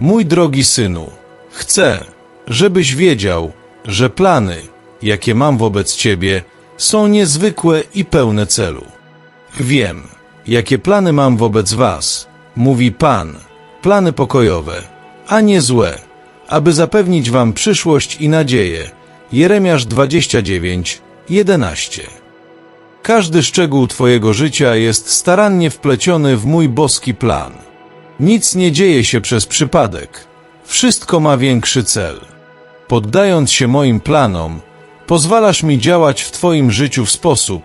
Mój drogi synu, chcę, żebyś wiedział, że plany, jakie mam wobec ciebie, są niezwykłe i pełne celu. Wiem, jakie plany mam wobec was, mówi Pan, plany pokojowe, a nie złe, aby zapewnić wam przyszłość i nadzieję. Jeremiasz 29, 11. Każdy szczegół Twojego życia jest starannie wpleciony w mój boski plan. Nic nie dzieje się przez przypadek. Wszystko ma większy cel. Poddając się moim planom, pozwalasz mi działać w Twoim życiu w sposób,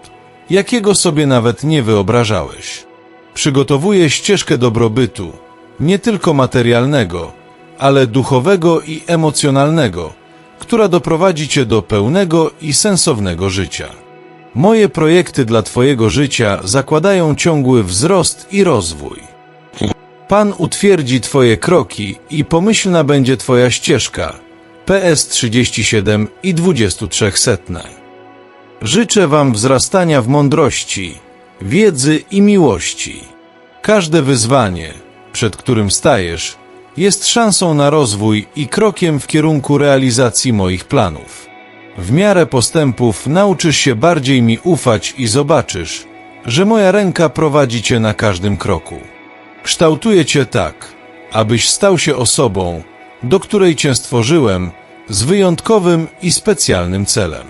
jakiego sobie nawet nie wyobrażałeś. Przygotowuję ścieżkę dobrobytu, nie tylko materialnego, ale duchowego i emocjonalnego, która doprowadzi Cię do pełnego i sensownego życia. Moje projekty dla Twojego życia zakładają ciągły wzrost i rozwój. Pan utwierdzi Twoje kroki i pomyślna będzie Twoja ścieżka. PS 37 i 23 setne. Życzę Wam wzrastania w mądrości, wiedzy i miłości. Każde wyzwanie, przed którym stajesz, jest szansą na rozwój i krokiem w kierunku realizacji moich planów. W miarę postępów nauczysz się bardziej mi ufać i zobaczysz, że moja ręka prowadzi cię na każdym kroku. Kształtuję cię tak, abyś stał się osobą, do której cię stworzyłem, z wyjątkowym i specjalnym celem.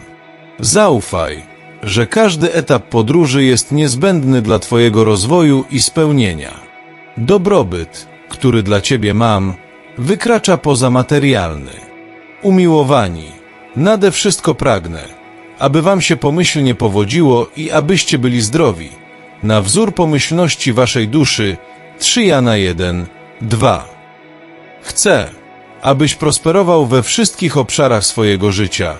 Zaufaj, że każdy etap podróży jest niezbędny dla Twojego rozwoju i spełnienia. Dobrobyt, który dla Ciebie mam, wykracza poza materialny. Umiłowani, nade wszystko pragnę, aby Wam się pomyślnie powodziło i abyście byli zdrowi. Na wzór pomyślności Waszej duszy 3 Jana 1, 2. Chcę, abyś prosperował we wszystkich obszarach swojego życia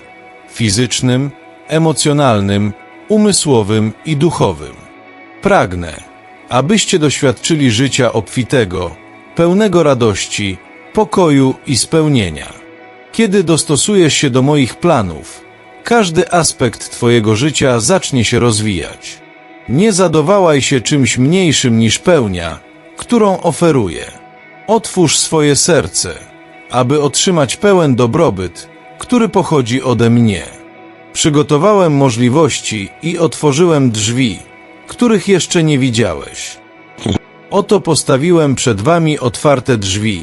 fizycznym, emocjonalnym, umysłowym i duchowym. Pragnę, abyście doświadczyli życia obfitego, pełnego radości, pokoju i spełnienia. Kiedy dostosujesz się do moich planów, każdy aspekt Twojego życia zacznie się rozwijać. Nie zadowalaj się czymś mniejszym niż pełnia, którą oferuję. Otwórz swoje serce, aby otrzymać pełen dobrobyt, który pochodzi ode mnie. Przygotowałem możliwości i otworzyłem drzwi, których jeszcze nie widziałeś. Oto postawiłem przed wami otwarte drzwi,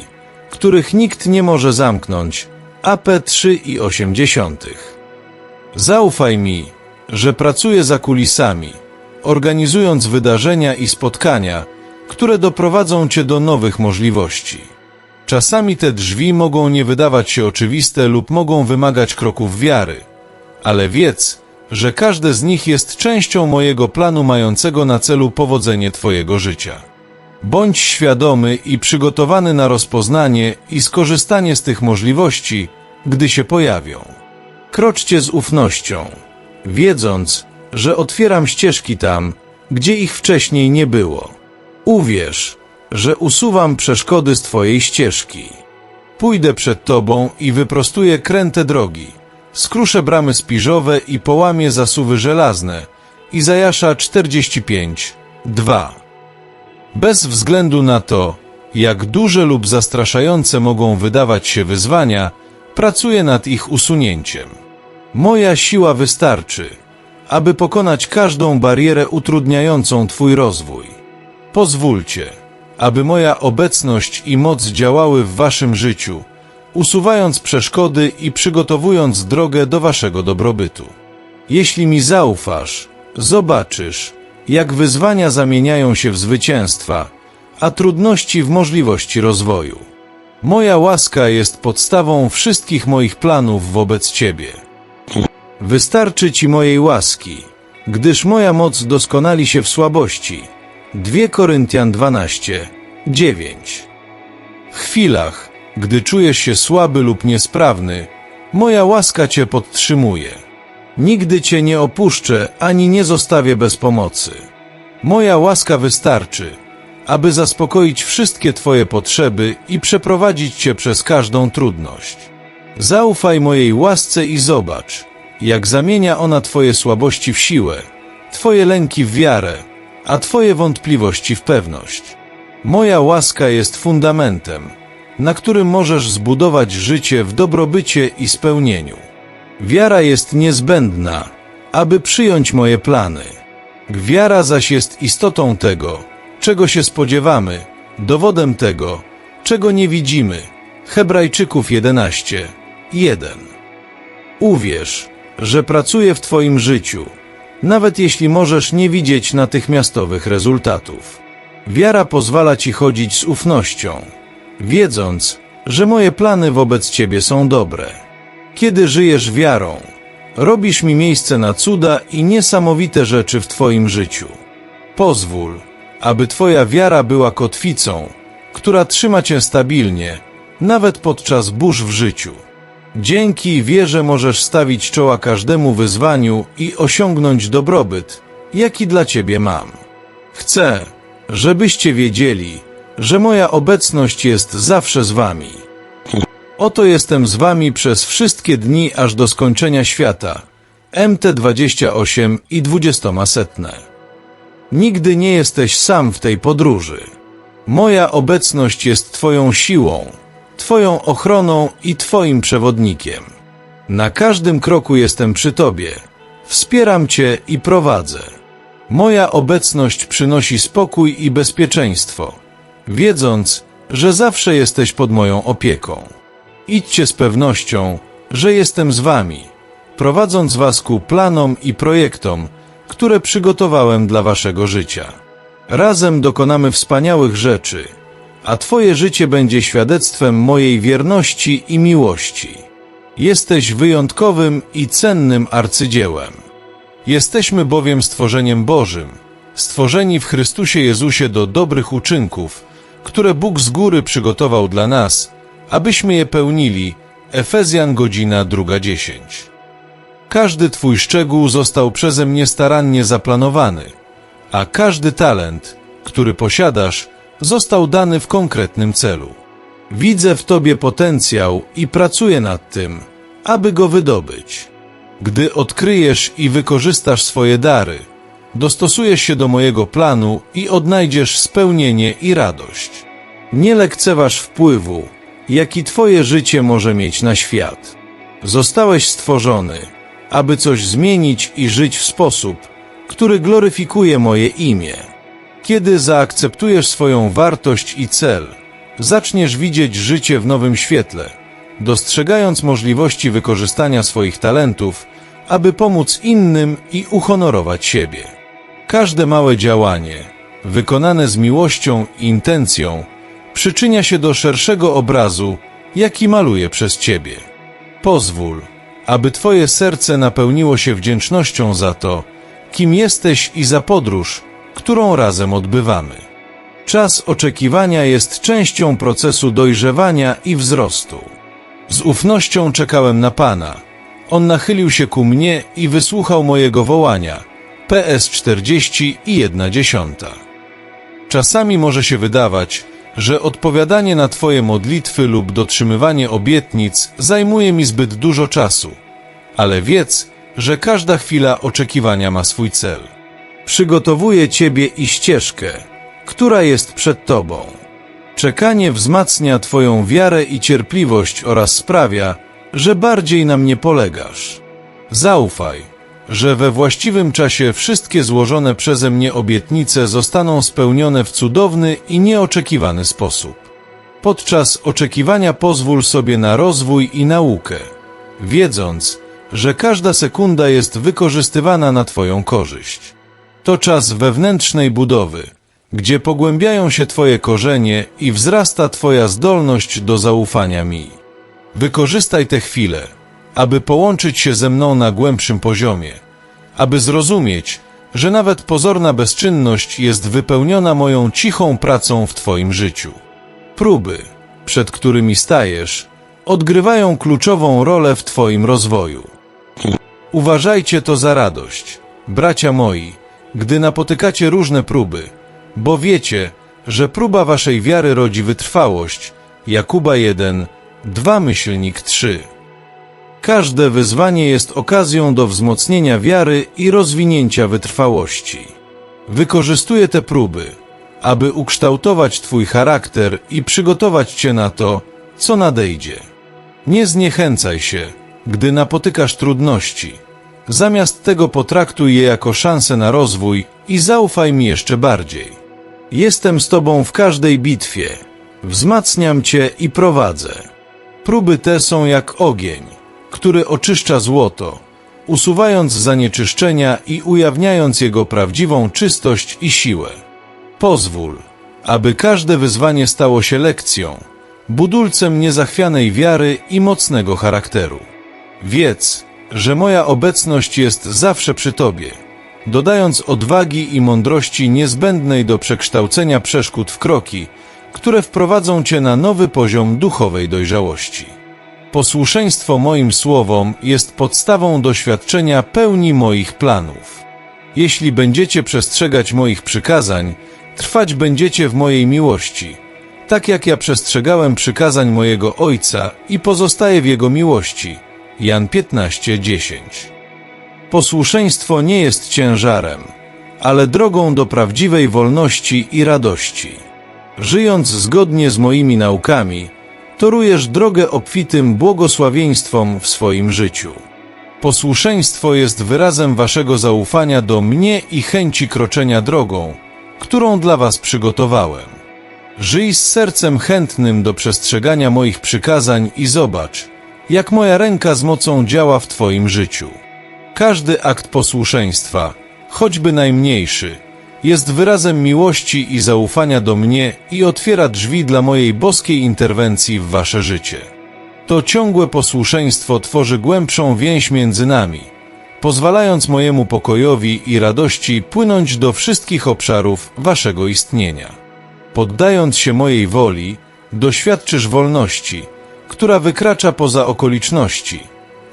których nikt nie może zamknąć. AP 3,8 Zaufaj mi, że pracuję za kulisami, organizując wydarzenia i spotkania, które doprowadzą cię do nowych możliwości. Czasami te drzwi mogą nie wydawać się oczywiste lub mogą wymagać kroków wiary, ale wiedz, że każde z nich jest częścią mojego planu mającego na celu powodzenie Twojego życia. Bądź świadomy i przygotowany na rozpoznanie i skorzystanie z tych możliwości, gdy się pojawią. Kroczcie z ufnością, wiedząc, że otwieram ścieżki tam, gdzie ich wcześniej nie było. Uwierz, że usuwam przeszkody z Twojej ścieżki. Pójdę przed Tobą i wyprostuję kręte drogi, skruszę bramy spiżowe i połamię zasuwy żelazne. Izajasza 45, 2 Bez względu na to, jak duże lub zastraszające mogą wydawać się wyzwania, pracuję nad ich usunięciem. Moja siła wystarczy, aby pokonać każdą barierę utrudniającą Twój rozwój. Pozwólcie, aby moja obecność i moc działały w Waszym życiu, usuwając przeszkody i przygotowując drogę do Waszego dobrobytu. Jeśli mi zaufasz, zobaczysz, jak wyzwania zamieniają się w zwycięstwa, a trudności w możliwości rozwoju. Moja łaska jest podstawą wszystkich moich planów wobec Ciebie. Wystarczy Ci mojej łaski, gdyż moja moc doskonali się w słabości. 2 Koryntian 12, 9 W chwilach, gdy czujesz się słaby lub niesprawny, moja łaska Cię podtrzymuje. Nigdy Cię nie opuszczę, ani nie zostawię bez pomocy. Moja łaska wystarczy, aby zaspokoić wszystkie Twoje potrzeby i przeprowadzić Cię przez każdą trudność. Zaufaj mojej łasce i zobacz, jak zamienia ona Twoje słabości w siłę, Twoje lęki w wiarę, a Twoje wątpliwości w pewność. Moja łaska jest fundamentem, na którym możesz zbudować życie w dobrobycie i spełnieniu. Wiara jest niezbędna, aby przyjąć moje plany. Wiara zaś jest istotą tego, czego się spodziewamy, dowodem tego, czego nie widzimy. Hebrajczyków 11, 1. Uwierz, że pracuje w Twoim życiu, nawet jeśli możesz nie widzieć natychmiastowych rezultatów. Wiara pozwala Ci chodzić z ufnością, wiedząc, że moje plany wobec Ciebie są dobre. Kiedy żyjesz wiarą, robisz mi miejsce na cuda i niesamowite rzeczy w Twoim życiu. Pozwól, aby Twoja wiara była kotwicą, która trzyma Cię stabilnie, nawet podczas burz w życiu. Dzięki wierze możesz stawić czoła każdemu wyzwaniu i osiągnąć dobrobyt, jaki dla Ciebie mam. Chcę, żebyście wiedzieli, że moja obecność jest zawsze z Wami. Oto jestem z Wami przez wszystkie dni aż do skończenia świata. MT28 i 20 setne. Nigdy nie jesteś sam w tej podróży. Moja obecność jest Twoją siłą, Twoją ochroną i Twoim przewodnikiem. Na każdym kroku jestem przy Tobie. Wspieram Cię i prowadzę. Moja obecność przynosi spokój i bezpieczeństwo, wiedząc, że zawsze jesteś pod moją opieką. Idźcie z pewnością, że jestem z Wami, prowadząc Was ku planom i projektom, które przygotowałem dla Waszego życia. Razem dokonamy wspaniałych rzeczy, a Twoje życie będzie świadectwem mojej wierności i miłości. Jesteś wyjątkowym i cennym arcydziełem. Jesteśmy bowiem stworzeniem Bożym, stworzeni w Chrystusie Jezusie do dobrych uczynków, które Bóg z góry przygotował dla nas, abyśmy je pełnili. Efezjan godzina druga dziesięć. Każdy Twój szczegół został przeze mnie starannie zaplanowany, a każdy talent, który posiadasz, został dany w konkretnym celu. Widzę w Tobie potencjał i pracuję nad tym, aby go wydobyć. Gdy odkryjesz i wykorzystasz swoje dary, dostosujesz się do mojego planu i odnajdziesz spełnienie i radość. Nie lekceważ wpływu, jaki Twoje życie może mieć na świat. Zostałeś stworzony, aby coś zmienić i żyć w sposób, który gloryfikuje moje imię. Kiedy zaakceptujesz swoją wartość i cel, zaczniesz widzieć życie w nowym świetle, dostrzegając możliwości wykorzystania swoich talentów, aby pomóc innym i uhonorować siebie. Każde małe działanie, wykonane z miłością i intencją, przyczynia się do szerszego obrazu, jaki maluję przez Ciebie. Pozwól, aby Twoje serce napełniło się wdzięcznością za to, kim jesteś i za podróż, którą razem odbywamy. Czas oczekiwania jest częścią procesu dojrzewania i wzrostu. Z ufnością czekałem na Pana. On nachylił się ku mnie i wysłuchał mojego wołania. PS 40 i 1 dziesiąta. Czasami może się wydawać, że odpowiadanie na Twoje modlitwy lub dotrzymywanie obietnic zajmuje mi zbyt dużo czasu, ale wiedz, że każda chwila oczekiwania ma swój cel. Przygotowuję Ciebie i ścieżkę, która jest przed Tobą. Czekanie wzmacnia Twoją wiarę i cierpliwość oraz sprawia, że bardziej na mnie polegasz. Zaufaj, że we właściwym czasie wszystkie złożone przeze mnie obietnice zostaną spełnione w cudowny i nieoczekiwany sposób. Podczas oczekiwania pozwól sobie na rozwój i naukę, wiedząc, że każda sekunda jest wykorzystywana na Twoją korzyść. To czas wewnętrznej budowy, gdzie pogłębiają się Twoje korzenie i wzrasta Twoja zdolność do zaufania mi. Wykorzystaj tę chwilę, aby połączyć się ze mną na głębszym poziomie, aby zrozumieć, że nawet pozorna bezczynność jest wypełniona moją cichą pracą w Twoim życiu. Próby, przed którymi stajesz, odgrywają kluczową rolę w Twoim rozwoju. Uważajcie to za radość, bracia moi, gdy napotykacie różne próby, bo wiecie, że próba waszej wiary rodzi wytrwałość. Jakuba 1, 2 myślnik 3. Każde wyzwanie jest okazją do wzmocnienia wiary i rozwinięcia wytrwałości. Wykorzystuję te próby, aby ukształtować Twój charakter i przygotować Cię na to, co nadejdzie. Nie zniechęcaj się, gdy napotykasz trudności. Zamiast tego potraktuj je jako szansę na rozwój i zaufaj mi jeszcze bardziej. Jestem z Tobą w każdej bitwie. Wzmacniam Cię i prowadzę. Próby te są jak ogień, który oczyszcza złoto, usuwając zanieczyszczenia i ujawniając jego prawdziwą czystość i siłę. Pozwól, aby każde wyzwanie stało się lekcją, budulcem niezachwianej wiary i mocnego charakteru. Wiedz, że moja obecność jest zawsze przy Tobie, dodając odwagi i mądrości niezbędnej do przekształcenia przeszkód w kroki, które wprowadzą Cię na nowy poziom duchowej dojrzałości. Posłuszeństwo moim słowom jest podstawą doświadczenia pełni moich planów. Jeśli będziecie przestrzegać moich przykazań, trwać będziecie w mojej miłości, tak jak ja przestrzegałem przykazań mojego Ojca i pozostaję w Jego miłości. Jan 15:10 Posłuszeństwo nie jest ciężarem, ale drogą do prawdziwej wolności i radości. Żyjąc zgodnie z moimi naukami, torujesz drogę obfitym błogosławieństwom w swoim życiu. Posłuszeństwo jest wyrazem waszego zaufania do mnie i chęci kroczenia drogą, którą dla was przygotowałem. Żyj z sercem chętnym do przestrzegania moich przykazań i zobacz, jak moja ręka z mocą działa w twoim życiu. Każdy akt posłuszeństwa, choćby najmniejszy, jest wyrazem miłości i zaufania do mnie i otwiera drzwi dla mojej boskiej interwencji w wasze życie. To ciągłe posłuszeństwo tworzy głębszą więź między nami, pozwalając mojemu pokojowi i radości płynąć do wszystkich obszarów waszego istnienia. Poddając się mojej woli, doświadczysz wolności, która wykracza poza okoliczności,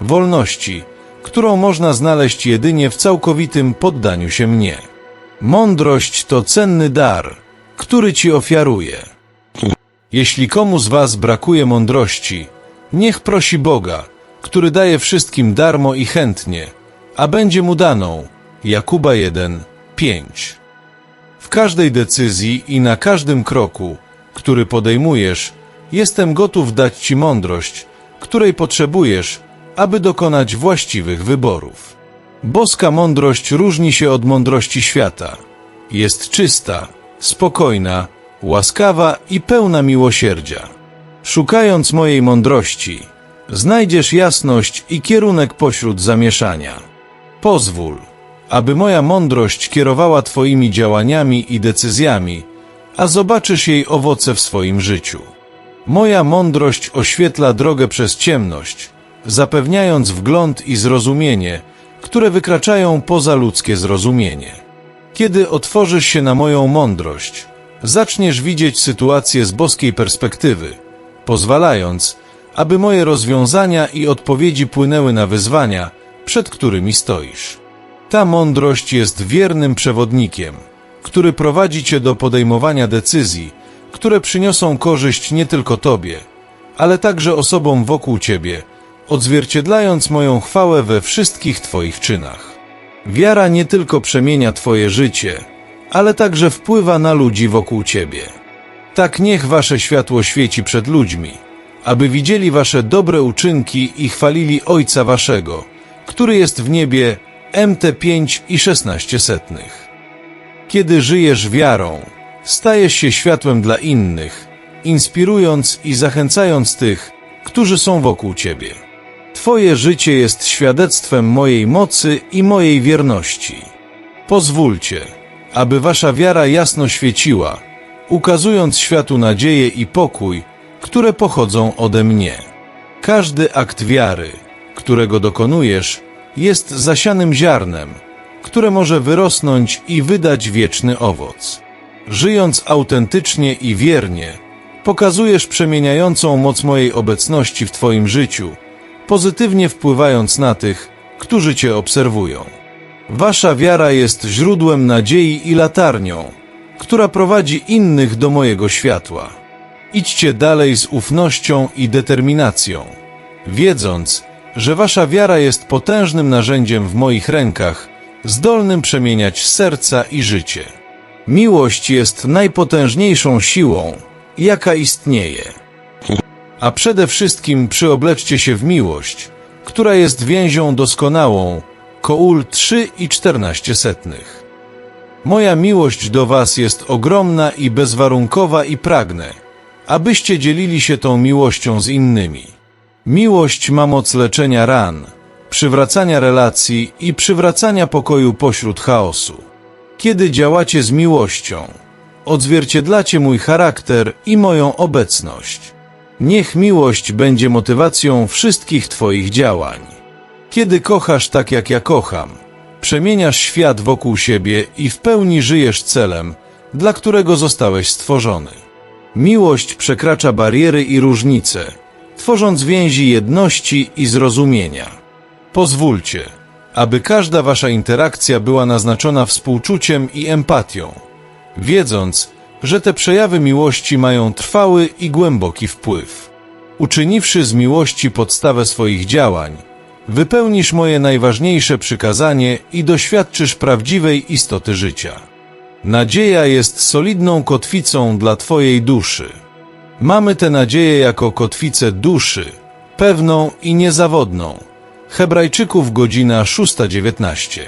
wolności, którą można znaleźć jedynie w całkowitym poddaniu się mnie. Mądrość to cenny dar, który ci ofiaruję. Jeśli komu z was brakuje mądrości, niech prosi Boga, który daje wszystkim darmo i chętnie, a będzie mu daną. Jakuba 1, 5. W każdej decyzji i na każdym kroku, który podejmujesz, jestem gotów dać ci mądrość, której potrzebujesz, aby dokonać właściwych wyborów. Boska mądrość różni się od mądrości świata. Jest czysta, spokojna, łaskawa i pełna miłosierdzia. Szukając mojej mądrości, znajdziesz jasność i kierunek pośród zamieszania. Pozwól, aby moja mądrość kierowała Twoimi działaniami i decyzjami, a zobaczysz jej owoce w swoim życiu. Moja mądrość oświetla drogę przez ciemność, zapewniając wgląd i zrozumienie, które wykraczają poza ludzkie zrozumienie. Kiedy otworzysz się na moją mądrość, zaczniesz widzieć sytuację z boskiej perspektywy, pozwalając, aby moje rozwiązania i odpowiedzi płynęły na wyzwania, przed którymi stoisz. Ta mądrość jest wiernym przewodnikiem, który prowadzi cię do podejmowania decyzji, które przyniosą korzyść nie tylko tobie, ale także osobom wokół ciebie, odzwierciedlając moją chwałę we wszystkich twoich czynach. Wiara nie tylko przemienia twoje życie, ale także wpływa na ludzi wokół ciebie. Tak niech wasze światło świeci przed ludźmi, aby widzieli wasze dobre uczynki i chwalili Ojca waszego, który jest w niebie MT5 i 16 setnych. Kiedy żyjesz wiarą, stajesz się światłem dla innych, inspirując i zachęcając tych, którzy są wokół ciebie. Twoje życie jest świadectwem mojej mocy i mojej wierności. Pozwólcie, aby wasza wiara jasno świeciła, ukazując światu nadzieję i pokój, które pochodzą ode mnie. Każdy akt wiary, którego dokonujesz, jest zasianym ziarnem, które może wyrosnąć i wydać wieczny owoc. Żyjąc autentycznie i wiernie, pokazujesz przemieniającą moc mojej obecności w Twoim życiu, pozytywnie wpływając na tych, którzy Cię obserwują. Wasza wiara jest źródłem nadziei i latarnią, która prowadzi innych do mojego światła. Idźcie dalej z ufnością i determinacją, wiedząc, że wasza wiara jest potężnym narzędziem w moich rękach, zdolnym przemieniać serca i życie. Miłość jest najpotężniejszą siłą, jaka istnieje. A przede wszystkim przyobleczcie się w miłość, która jest więzią doskonałą. Koul 3 i 14 setnych. Moja miłość do was jest ogromna i bezwarunkowa i pragnę, abyście dzielili się tą miłością z innymi. Miłość ma moc leczenia ran, przywracania relacji i przywracania pokoju pośród chaosu. Kiedy działacie z miłością, odzwierciedlacie mój charakter i moją obecność. Niech miłość będzie motywacją wszystkich Twoich działań. Kiedy kochasz tak jak ja kocham, przemieniasz świat wokół siebie i w pełni żyjesz celem, dla którego zostałeś stworzony. Miłość przekracza bariery i różnice, tworząc więzi jedności i zrozumienia. Pozwólcie, aby każda wasza interakcja była naznaczona współczuciem i empatią, wiedząc, że te przejawy miłości mają trwały i głęboki wpływ. Uczyniwszy z miłości podstawę swoich działań, wypełnisz moje najważniejsze przykazanie i doświadczysz prawdziwej istoty życia. Nadzieja jest solidną kotwicą dla Twojej duszy. Mamy tę nadzieję jako kotwicę duszy, pewną i niezawodną. Hebrajczyków godzina 6.19.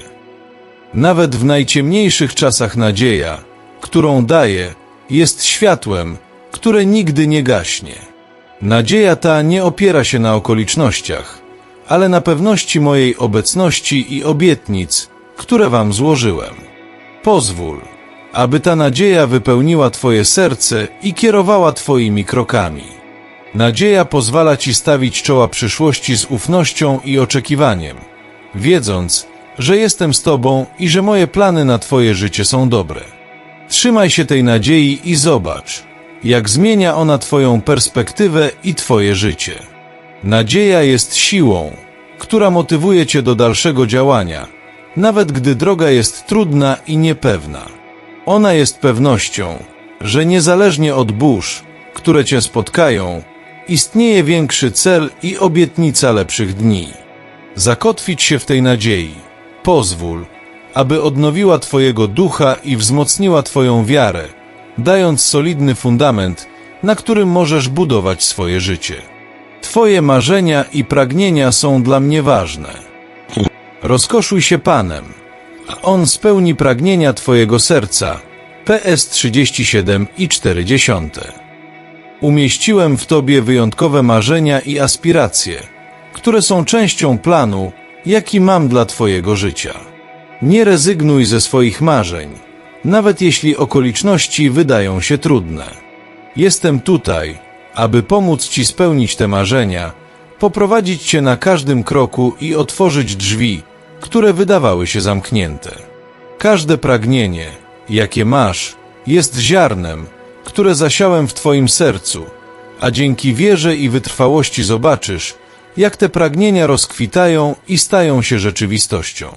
Nawet w najciemniejszych czasach nadzieja, którą daje, jest światłem, które nigdy nie gaśnie. Nadzieja ta nie opiera się na okolicznościach, ale na pewności mojej obecności i obietnic, które Wam złożyłem. Pozwól, aby ta nadzieja wypełniła Twoje serce i kierowała Twoimi krokami. Nadzieja pozwala Ci stawić czoła przyszłości z ufnością i oczekiwaniem, wiedząc, że jestem z Tobą i że moje plany na Twoje życie są dobre. Trzymaj się tej nadziei i zobacz, jak zmienia ona Twoją perspektywę i Twoje życie. Nadzieja jest siłą, która motywuje Cię do dalszego działania, nawet gdy droga jest trudna i niepewna. Ona jest pewnością, że niezależnie od burz, które Cię spotkają, istnieje większy cel i obietnica lepszych dni. Zakotwić się w tej nadziei. Pozwól, aby odnowiła Twojego ducha i wzmocniła Twoją wiarę, dając solidny fundament, na którym możesz budować swoje życie. Twoje marzenia i pragnienia są dla mnie ważne. Rozkoszuj się Panem, a On spełni pragnienia Twojego serca. PS 37 i 40. Umieściłem w Tobie wyjątkowe marzenia i aspiracje, które są częścią planu, jaki mam dla Twojego życia. Nie rezygnuj ze swoich marzeń, nawet jeśli okoliczności wydają się trudne. Jestem tutaj, aby pomóc Ci spełnić te marzenia, poprowadzić Cię na każdym kroku i otworzyć drzwi, które wydawały się zamknięte. Każde pragnienie, jakie masz, jest ziarnem, które zasiałem w Twoim sercu, a dzięki wierze i wytrwałości zobaczysz, jak te pragnienia rozkwitają i stają się rzeczywistością.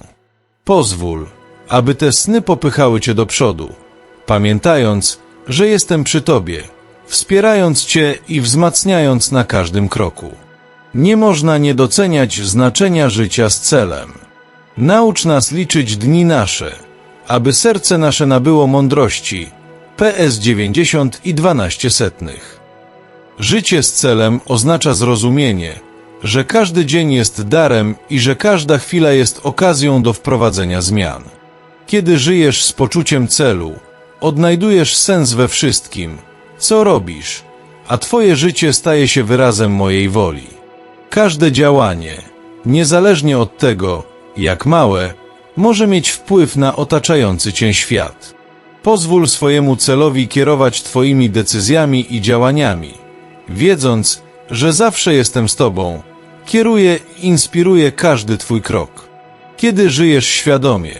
Pozwól, aby te sny popychały Cię do przodu, pamiętając, że jestem przy Tobie, wspierając Cię i wzmacniając na każdym kroku. Nie można nie doceniać znaczenia życia z celem. Naucz nas liczyć dni nasze, aby serce nasze nabyło mądrości. PS 90 i 12 setnych. Życie z celem oznacza zrozumienie, że każdy dzień jest darem i że każda chwila jest okazją do wprowadzenia zmian. Kiedy żyjesz z poczuciem celu, odnajdujesz sens we wszystkim, co robisz, a Twoje życie staje się wyrazem mojej woli. Każde działanie, niezależnie od tego, jak małe, może mieć wpływ na otaczający Cię świat. Pozwól swojemu celowi kierować Twoimi decyzjami i działaniami, wiedząc, że zawsze jestem z Tobą, kieruje i inspiruje każdy Twój krok. Kiedy żyjesz świadomie,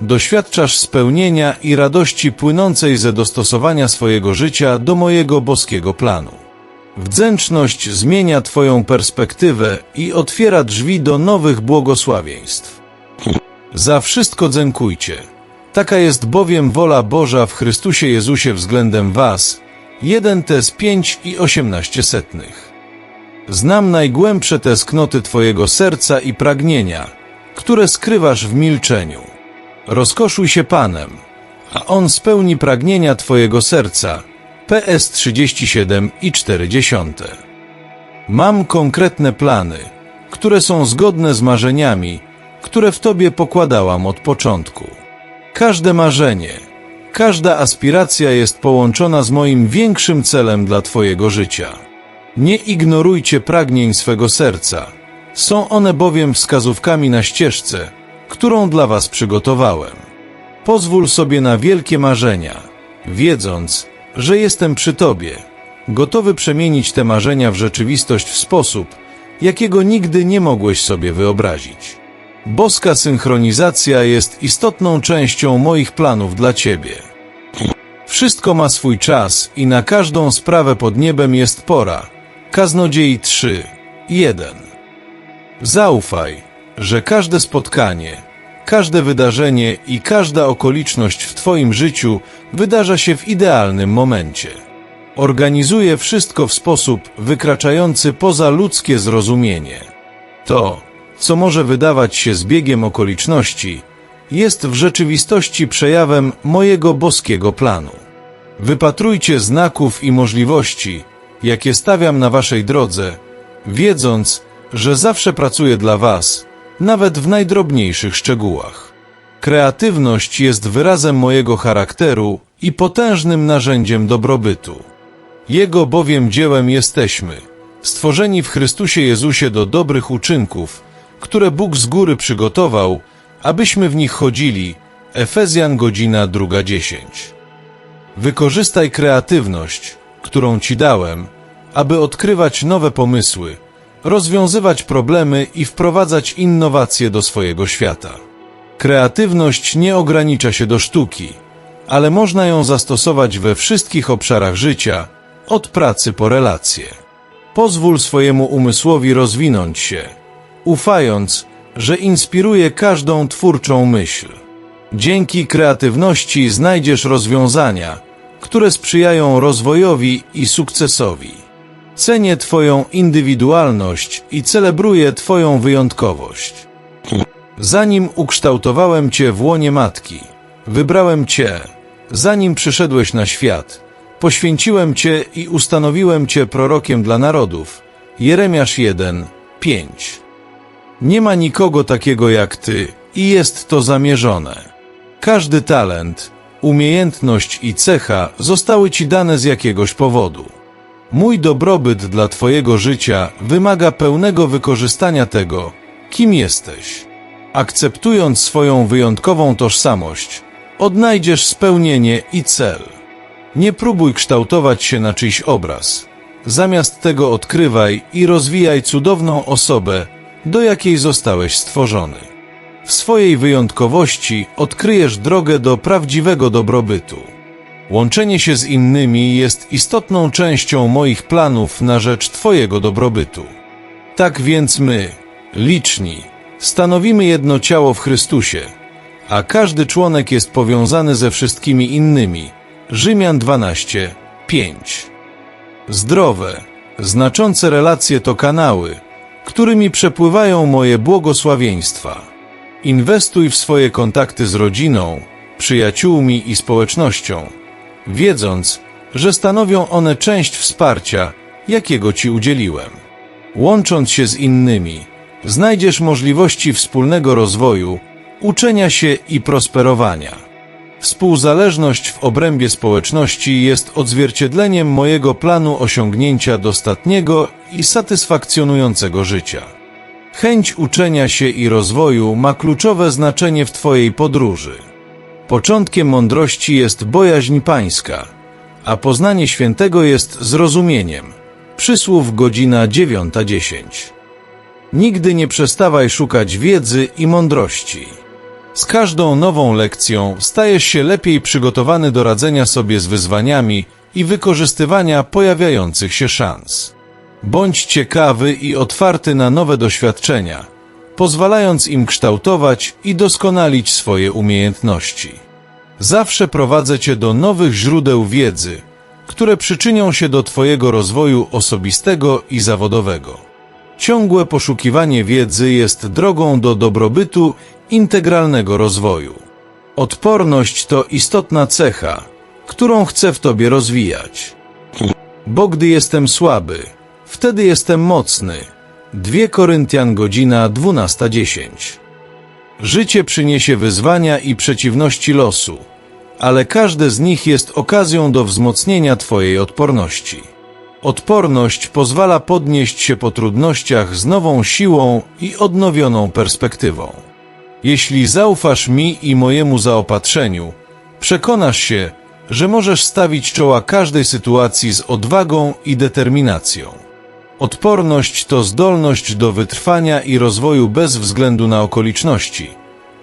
doświadczasz spełnienia i radości płynącej ze dostosowania swojego życia do mojego boskiego planu. Wdzięczność zmienia Twoją perspektywę i otwiera drzwi do nowych błogosławieństw. Za wszystko dziękujcie. Taka jest bowiem wola Boża w Chrystusie Jezusie względem Was. 1 Tes 5 i 18 setnych. Znam najgłębsze tęsknoty Twojego serca i pragnienia, które skrywasz w milczeniu. Rozkoszuj się Panem, a On spełni pragnienia Twojego serca. PS 37 i 40. Mam konkretne plany, które są zgodne z marzeniami, które w Tobie pokładałam od początku. Każde marzenie, każda aspiracja jest połączona z moim większym celem dla Twojego życia. Nie ignorujcie pragnień swego serca. Są one bowiem wskazówkami na ścieżce, którą dla Was przygotowałem. Pozwól sobie na wielkie marzenia, wiedząc, że jestem przy Tobie, gotowy przemienić te marzenia w rzeczywistość w sposób, jakiego nigdy nie mogłeś sobie wyobrazić. Boska synchronizacja jest istotną częścią moich planów dla Ciebie. Wszystko ma swój czas i na każdą sprawę pod niebem jest pora. Kaznodziei 3, 1. Zaufaj, że każde spotkanie, każde wydarzenie i każda okoliczność w Twoim życiu wydarza się w idealnym momencie. Organizuje wszystko w sposób wykraczający poza ludzkie zrozumienie. To, co może wydawać się zbiegiem okoliczności, jest w rzeczywistości przejawem mojego boskiego planu. Wypatrujcie znaków i możliwości, jakie stawiam na waszej drodze, wiedząc, że zawsze pracuję dla was, nawet w najdrobniejszych szczegółach. Kreatywność jest wyrazem mojego charakteru i potężnym narzędziem dobrobytu. Jego bowiem dziełem jesteśmy, stworzeni w Chrystusie Jezusie do dobrych uczynków, które Bóg z góry przygotował, abyśmy w nich chodzili. Efezjan godzina druga dziesięć. Wykorzystaj kreatywność, którą Ci dałem, aby odkrywać nowe pomysły, rozwiązywać problemy i wprowadzać innowacje do swojego świata. Kreatywność nie ogranicza się do sztuki, ale można ją zastosować we wszystkich obszarach życia, od pracy po relacje. Pozwól swojemu umysłowi rozwinąć się, ufając, że inspiruje każdą twórczą myśl. Dzięki kreatywności znajdziesz rozwiązania, które sprzyjają rozwojowi i sukcesowi. Cenię Twoją indywidualność i celebruję Twoją wyjątkowość. Zanim ukształtowałem Cię w łonie matki, wybrałem Cię, zanim przyszedłeś na świat, poświęciłem Cię i ustanowiłem Cię prorokiem dla narodów. Jeremiasz 1, 5. Nie ma nikogo takiego jak Ty i jest to zamierzone. Każdy talent, umiejętność i cecha zostały Ci dane z jakiegoś powodu. Mój dobrobyt dla Twojego życia wymaga pełnego wykorzystania tego, kim jesteś. Akceptując swoją wyjątkową tożsamość, odnajdziesz spełnienie i cel. Nie próbuj kształtować się na czyjś obraz. Zamiast tego odkrywaj i rozwijaj cudowną osobę, do jakiej zostałeś stworzony. W swojej wyjątkowości odkryjesz drogę do prawdziwego dobrobytu. Łączenie się z innymi jest istotną częścią moich planów na rzecz Twojego dobrobytu. Tak więc my, liczni, stanowimy jedno ciało w Chrystusie, a każdy członek jest powiązany ze wszystkimi innymi. Rzymian 12, 5. Zdrowe, znaczące relacje to kanały, którymi przepływają moje błogosławieństwa. Inwestuj w swoje kontakty z rodziną, przyjaciółmi i społecznością, wiedząc, że stanowią one część wsparcia, jakiego Ci udzieliłem. Łącząc się z innymi, znajdziesz możliwości wspólnego rozwoju, uczenia się i prosperowania. Współzależność w obrębie społeczności jest odzwierciedleniem mojego planu osiągnięcia dostatniego i satysfakcjonującego życia. Chęć uczenia się i rozwoju ma kluczowe znaczenie w Twojej podróży. Początkiem mądrości jest bojaźń pańska, a poznanie świętego jest zrozumieniem. Przysłów godzina 9.10. Nigdy nie przestawaj szukać wiedzy i mądrości. Z każdą nową lekcją stajesz się lepiej przygotowany do radzenia sobie z wyzwaniami i wykorzystywania pojawiających się szans. Bądź ciekawy i otwarty na nowe doświadczenia, pozwalając im kształtować i doskonalić swoje umiejętności. Zawsze prowadzę Cię do nowych źródeł wiedzy, które przyczynią się do Twojego rozwoju osobistego i zawodowego. Ciągłe poszukiwanie wiedzy jest drogą do dobrobytu integralnego rozwoju. Odporność to istotna cecha, którą chcę w tobie rozwijać. Bo gdy jestem słaby, wtedy jestem mocny. 2 Koryntian godzina 12.10 Życie przyniesie wyzwania i przeciwności losu, ale każde z nich jest okazją do wzmocnienia Twojej odporności. Odporność pozwala podnieść się po trudnościach z nową siłą i odnowioną perspektywą. Jeśli zaufasz mi i mojemu zaopatrzeniu, przekonasz się, że możesz stawić czoła każdej sytuacji z odwagą i determinacją. Odporność to zdolność do wytrwania i rozwoju bez względu na okoliczności,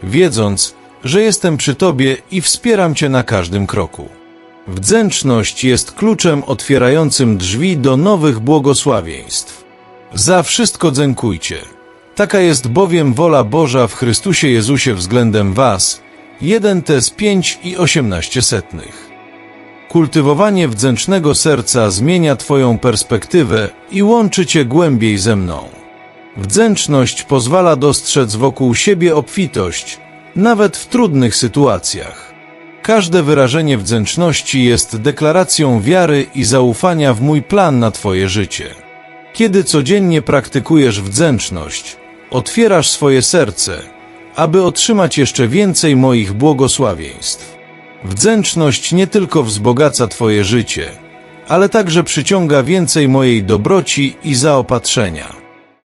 wiedząc, że jestem przy Tobie i wspieram Cię na każdym kroku. Wdzięczność jest kluczem otwierającym drzwi do nowych błogosławieństw. Za wszystko dziękujcie. Taka jest bowiem wola Boża w Chrystusie Jezusie względem Was. 1 Tes 5 i 18 setnych. Kultywowanie wdzięcznego serca zmienia Twoją perspektywę i łączy Cię głębiej ze mną. Wdzięczność pozwala dostrzec wokół siebie obfitość, nawet w trudnych sytuacjach. Każde wyrażenie wdzięczności jest deklaracją wiary i zaufania w mój plan na Twoje życie. Kiedy codziennie praktykujesz wdzięczność, otwierasz swoje serce, aby otrzymać jeszcze więcej moich błogosławieństw. Wdzięczność nie tylko wzbogaca Twoje życie, ale także przyciąga więcej mojej dobroci i zaopatrzenia.